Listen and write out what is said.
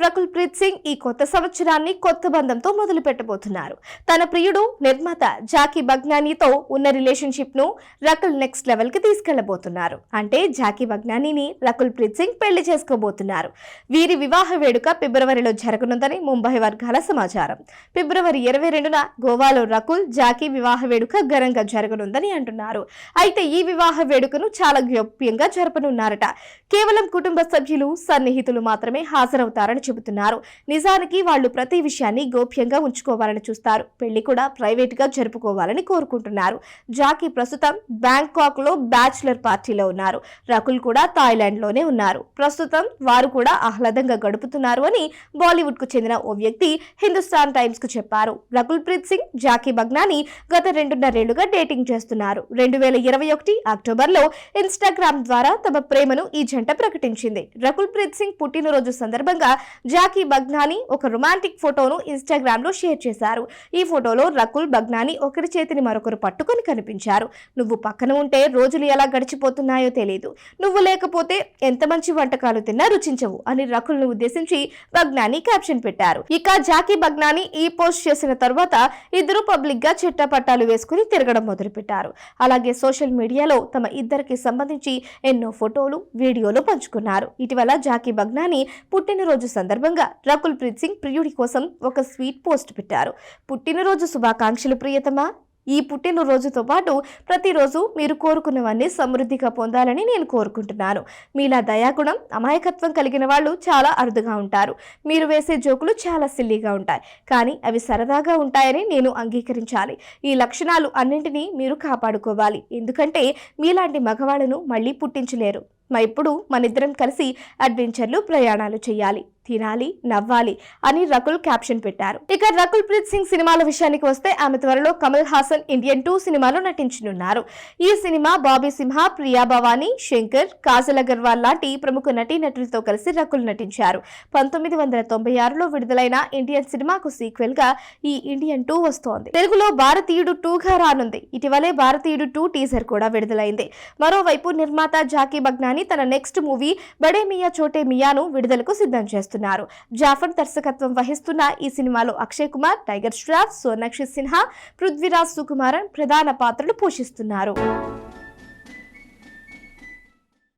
రకుల్ ప్రీత్ సింగ్ ఈ కొత్త సంవత్సరాన్ని కొత్త బంధంతో మొదలు పెట్టబోతున్నారు తన ప్రియుడు నిర్మాత జాకీ బగ్నానీతో ఉన్న రిలేషన్షిప్ను రకుల్ నెక్స్ట్ లెవెల్కి తీసుకెళ్ళబోతున్నారు. అంటే జాకీ బగ్నానీని రకుల్ ప్రీత్ సింగ్ పెళ్ళి చేసుకోబోతున్నారు. వీరి వివాహ వేడుక ఫిబ్రవరిలో జరగనుందని ముంబై వర్గాల సమాచారం. ఫిబ్రవరి ఇరవై రెండున గోవాలో రకుల్ జాకీ వివాహ వేడుక ఘనంగా జరగనుందని అంటున్నారు. అయితే ఈ వివాహ వేడుకను చాలా గోప్యంగా జరపనున్నారట. కేవలం కుటుంబ సభ్యులు సన్నిహితులు మాత్రమే హాజరవుతారని చెబుతున్నారు. నిజానికి వాళ్ళు ప్రతి విషయాన్ని గోప్యంగా ఉంచుకోవాలని చూస్తారు. పెళ్ళి కూడా ప్రైవేట్గా జరుపుకోవాలని కోరుకుంటున్నారు. జాకీ ప్రస్తుతం బ్యాంకాక్లో బ్యాచులర్ పార్టీలో ఉన్నారు. రకుల్ కూడా థాయిలాండ్లోనే ఉన్నారు. ప్రస్తుతం వారు కూడా ఆహ్లాదంగా గడుపుతున్నారు అని బాలీవుడ్కు చెందిన ఓ వ్యక్తి హిందుస్థాన్ టైమ్స్కు చెప్పారు. రకుల్ ప్రీత్ సింగ్ జాకీ బగ్నాని గత రెండున్నరేళ్ళుగా డేటింగ్ చేస్తున్నారు. రెండు వేల ఇరవై ఒకటి అక్టోబర్లో ఇన్స్టాగ్రామ్ ద్వారా తమ ప్రేమను ఈ జంట ప్రకటించింది. రకుల్ ప్రీత్ సింగ్ పుట్టినరోజు సందర్భంగా జాకీ బగ్నాని ఒక రొమాంటిక్ ఫోటోను ఇన్స్టాగ్రామ్లో షేర్ చేశారు. ఈ ఫోటోలో రకుల్ బగ్నాని ఒకరి చేతిని మరొకరు పట్టుకొని కనిపించారు. నువ్వు పక్కన ఉంటే రోజులు ఎలా గడిచిపోతున్నాయో తెలియదు నువ్వు లేకపోతే ఎంత మంచి వంటకాలు తిన్నా రుచించవు అని రకుల్ను ఉద్దేశించి బగ్నాని క్యాప్షన్ పెట్టారు. ఇక జాకీ బగ్నాని ఈ పోస్ట్ చేసిన తర్వాత ఇద్దరు పబ్లిక్గా చిట్టపట్టాలు వేసుకుని తిరగడం మొదలుపెట్టారు. అలాగే సోషల్ మీడియాలో తమ ఇద్దరికి సంబంధించి ఎన్నో ఫోటోలు వీడియోలు పంచుకున్నారు. ఇటీవల జాకీ బగ్నాని పుట్టినరోజు సందర్భంగా రకుల్ ప్రీత్ సింగ్ ప్రియుడి కోసం ఒక స్వీట్ పోస్ట్ పెట్టారు. పుట్టినరోజు శుభాకాంక్షలు ప్రియతమా. ఈ పుట్టినరోజుతో పాటు ప్రతిరోజు మీరు కోరుకున్నవన్నీ సమృద్ధిగా పొందాలని నేను కోరుకుంటున్నాను. మీలా దయాగుణం అమాయకత్వం కలిగిన వాళ్ళు చాలా అరుదుగా ఉంటారు. మీరు వేసే జోకులు చాలా సిల్లీగా ఉంటాయి. కానీ అవి సరదాగా ఉంటాయని నేను అంగీకరించాలి. ఈ లక్షణాలు అన్నింటినీ మీరు కాపాడుకోవాలి. ఎందుకంటే మీలాంటి మగవాళ్ళను మళ్ళీ పుట్టించలేరు. మా ఇప్పుడు మనిద్దరం కలిసి అడ్వెంచర్లు ప్రయాణాలు చేయాలి. తినాలి నవ్వాలి అని రకుల్ క్యాప్షన్ పెట్టారు. ఇక రకుల్ ప్రీత్ సింగ్ సినిమాల విషయానికి వస్తే ఆమె త్వరలో కమల్ హాసన్ ఇండియన్ టూ సినిమాలో నటించనున్నారు. ఈ సినిమా బాబీ సింహ ప్రియా భవానీ శంకర్ కాజల్ అగర్వాల్ లాంటి ప్రముఖ నటీనటులతో కలిసి రకుల్ నటించారు. పంతొమ్మిది వందల తొంభై ఆరులో విడుదలైన ఇండియన్ సినిమాకు సీక్వెల్గా ఈ ఇండియన్ టూ వస్తోంది. తెలుగులో భారతీయుడు టూ గా రానుంది. ఇటీవలే భారతీయుడు టూ టీజర్ కూడా విడుదలైంది. మరోవైపు నిర్మాత జాకీ బగ్నాని తన నెక్స్ట్ మూవీ బడే మియా చోటే మియాను విడుదలకు సిద్ధం చేస్తున్నారు. జాఫర్ దర్శకత్వం వహిస్తున్న ఈ సినిమాలో అక్షయ్ కుమార్ టైగర్ ష్రాఫ్ సోనాక్షి సిన్హా పృథ్వీరాజ్ సుకుమారన్ ప్రధాన పాత్రలు పోషిస్తున్నారు.